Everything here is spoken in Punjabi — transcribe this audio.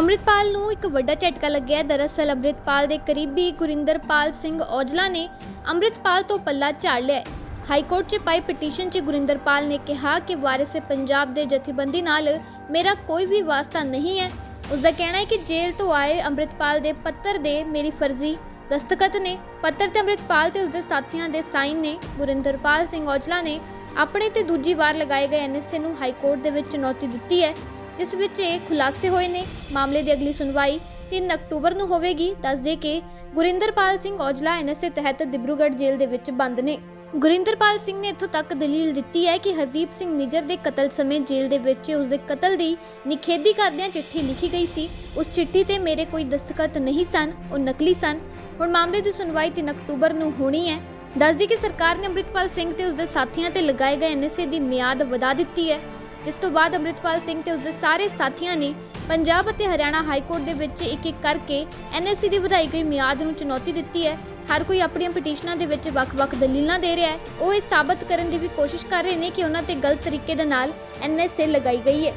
ਅੰਮ੍ਰਿਤਪਾਲ ਨੂੰ ਇੱਕ ਵੱਡਾ ਝਟਕਾ ਲੱਗਿਆ। ਦਰਅਸਲ ਅੰਮ੍ਰਿਤਪਾਲ ਦੇ ਕਰੀਬੀ ਗੁਰਿੰਦਰਪਾਲ ਸਿੰਘ ਔਜਲਾ ਨੇ ਅੰਮ੍ਰਿਤਪਾਲ ਤੋਂ ਪੱਲਾ ਝਾੜ ਲਿਆ। ਹਾਈ ਕੋਰਟ 'ਚ ਪਾਈ ਪਟੀਸ਼ਨ 'ਚ ਗੁਰਿੰਦਰਪਾਲ ਨੇ ਕਿਹਾ ਕਿ ਵਾਰਿਸ ਪੰਜਾਬ ਦੇ ਜਥੇਬੰਦੀ ਨਾਲ ਮੇਰਾ ਕੋਈ ਵੀ ਵਾਸਤਾ ਨਹੀਂ ਹੈ। ਉਸ ਦਾ ਕਹਿਣਾ ਹੈ ਕਿ ਜੇਲ੍ਹ ਤੋਂ ਆਏ ਅੰਮ੍ਰਿਤਪਾਲ ਦੇ ਪੱਤਰ ਦੇ ਮੇਰੀ ਫਰਜ਼ੀ ਦਸਤਖਤ ਨੇ। ਪੱਤਰ ਤੇ ਅੰਮ੍ਰਿਤਪਾਲ ਤੇ ਉਸਦੇ ਸਾਥੀਆਂ ਦੇ ਸਾਈਨ ਨੇ। ਗੁਰਿੰਦਰਪਾਲ ਸਿੰਘ ਔਜਲਾ ਨੇ ਆਪਣੇ ਤੇ ਦੂਜੀ ਵਾਰ ਲਗਾਏ ਗਏ ਐਨਐਸਏ ਨੂੰ ਹਾਈ ਕੋਰਟ ਦੇ ਵਿੱਚ ਚੁਣੌਤੀ ਦਿੱਤੀ ਹੈ। ਜਿਸ ਵਿੱਚ ਇਹ ਖੁਲਾਸੇ ਹੋਏ ਨੇ। ਮਾਮਲੇ ਦੀ ਅਗਲੀ ਸੁਣਵਾਈ 3 ਅਕਤੂਬਰ ਨੂੰ ਹੋਵੇਗੀ। ਦੱਸਦੇ ਕਿ ਗੁਰਿੰਦਰਪਾਲ ਸਿੰਘ ਔਜਲਾ ਐਨਐਸਏ ਤਹਿਤ ਦਿਬਰੂਗੜ੍ਹ ਜੇਲ੍ਹ ਦੇ ਵਿੱਚ ਬੰਦ ਨੇ। ਗੁਰਿੰਦਰਪਾਲ ਸਿੰਘ ਨੇ ਇੱਥੋਂ ਤੱਕ ਦਲੀਲ ਦਿੱਤੀ ਹੈ ਕਿ ਹਰਦੀਪ ਸਿੰਘ ਨਿਜਰ ਦੇ ਕਤਲ ਸਮੇਂ ਜੇਲ੍ਹ ਦੇ ਵਿੱਚ ਉਸ ਦੇ ਕਤਲ ਦੀ ਨਿਖੇਧੀ ਕਰਦਿਆਂ ਚਿੱਠੀ ਲਿਖੀ ਗਈ ਸੀ। ਉਸ ਚਿੱਠੀ ਤੇ ਮੇਰੇ ਕੋਈ ਦਸਤਖਤ ਨਹੀਂ ਸਨ, ਉਹ ਨਕਲੀ ਸਨ। ਹੁਣ ਮਾਮਲੇ ਦੀ ਸੁਣਵਾਈ 3 ਅਕਤੂਬਰ ਨੂੰ ਹੋਣੀ ਹੈ। ਦੱਸਦੀ ਕਿ ਸਰਕਾਰ ਨੇ ਅੰਮ੍ਰਿਤਪਾਲ ਸਿੰਘ ਤੇ ਉਸਦੇ ਸਾਥੀਆਂ ਤੇ ਲਗਾਏ ਗਏ ਐਨਐਸਏ ਦੀ ਮਿਆਦ ਵਧਾ ਦਿੱਤੀ ਹੈ। ਜਿਸ ਤੋਂ ਬਾਅਦ ਅੰਮ੍ਰਿਤਪਾਲ ਸਿੰਘ ਤੇ ਉਸਦੇ ਸਾਰੇ ਸਾਥੀਆਂ ਨੇ ਪੰਜਾਬ ਅਤੇ ਹਰਿਆਣਾ ਹਾਈ ਕੋਰਟ ਦੇ ਵਿੱਚ ਇੱਕ ਇੱਕ ਕਰਕੇ ਐਨਐਸਏ ਦੀ ਵਧਾਈ ਗਈ ਮਿਆਦ ਨੂੰ ਚੁਣੌਤੀ ਦਿੱਤੀ ਹੈ। ਹਰ ਕੋਈ ਆਪਣੀਆਂ ਪਟੀਸ਼ਨਾਂ ਦੇ ਵਿੱਚ ਵੱਖ-ਵੱਖ ਦਲੀਲਾਂ ਦੇ ਰਿਹਾ ਹੈ। ਉਹ ਇਹ ਸਾਬਤ ਕਰਨ ਦੀ ਵੀ ਕੋਸ਼ਿਸ਼ ਕਰ ਰਹੇ ਨੇ ਕਿ ਉਹਨਾਂ ਤੇ ਗਲਤ ਤਰੀਕੇ ਦੇ ਨਾਲ ਐਨਐਸਏ ਲਗਾਈ ਗਈ ਹੈ।